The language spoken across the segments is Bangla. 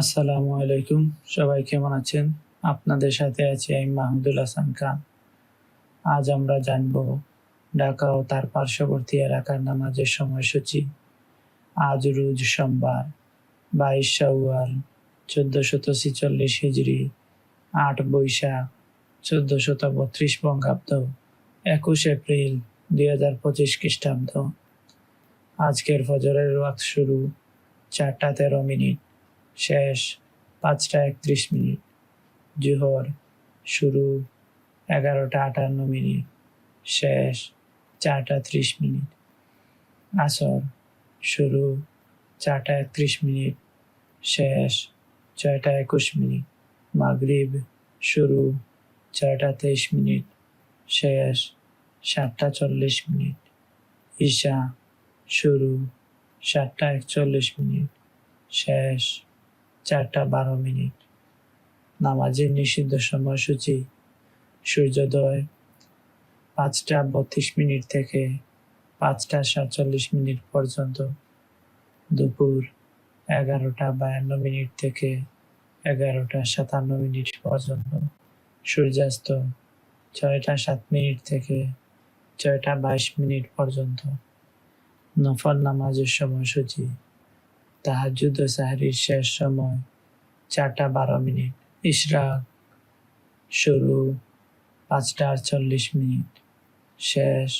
আসসালামু আলাইকুম। সবাই কেমন আছেন? আপনাদের সাথে আছি আমি মাহমুদুল হাসান খান। আজ আমরা জানব ঢাকা ও তার পার্শ্ববর্তী এলাকার নামাজের সময়সূচি। আজ রোজ সোমবার, বাইশ শাওয়াল, চোদ্দশত ছিচল্লিশ হিজড়ি আট বৈশাখ, চোদ্দশত বত্রিশ বঙ্গাব্দ, একুশ এপ্রিল, দুই হাজার পঁচিশ খ্রিস্টাব্দ। আজকের ফজরের ওয়াক্ত শুরু চারটা তেরো মিনিট। শেষ পাঁচটা একত্রিশ মিনিট। জোহর শুরু এগারোটা আটান্ন মিনিট। শেষ চারটা ত্রিশ মিনিট। আসর শুরু চারটা একত্রিশ মিনিট। শেষ ছয়টা একুশ মিনিট। মাগরিব শুরু ছয়টা তেইশ মিনিট। শেষ সাতটা চল্লিশ মিনিট। ঈশা শুরু সাতটা একচল্লিশ মিনিট। শেষ চারটা বারো মিনিট। নামাজের নিষিদ্ধ সময়সূচি, সূর্যোদয় পাঁচটা বত্রিশ মিনিট থেকে পাঁচটা সাতচল্লিশ মিনিট পর্যন্ত। দুপুর এগারোটা বায়ান্ন মিনিট থেকে এগারোটা সাতান্ন মিনিট পর্যন্ত। সূর্যাস্ত ছয়টা সাত মিনিট থেকে ছয়টা বাইশ মিনিট পর্যন্ত। নফল নামাজের সময়সূচি তাহাজুদ ও সাহারির শেষ সময়, চারটা বারো মিনিট ইশরাক শুরু পাঁচটা আটচল্লিশ মিনিট, শেষ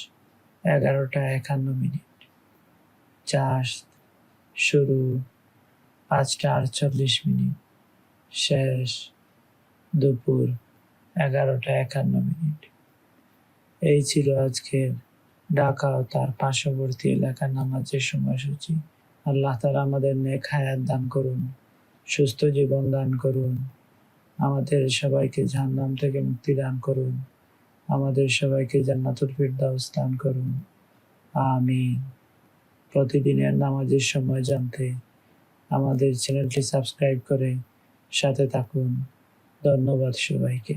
এগারোটা একান্ন মিনিট, চাষ শুরু পাঁচটা আটচল্লিশ মিনিট, শেষ দুপুর এগারোটা একান্ন মিনিট। এই ছিল আজকের ঢাকা ও তার পার্শ্ববর্তী এলাকার নামাজের সময়সূচি। আল্লাহ তালা আমাদের নেক হায়াত দান করুন, সুস্থ জীবন দান করুন, আমাদের সবাইকে জাহান্নাম থেকে মুক্তি দান করুন, আমাদের সবাইকে জান্নাতুল ফিরদাউস দান করুন। আমি প্রতিদিনের নামাজের সময় জানতে আমাদের চ্যানেলটি সাবস্ক্রাইব করে সাথে থাকুন। ধন্যবাদ সবাইকে।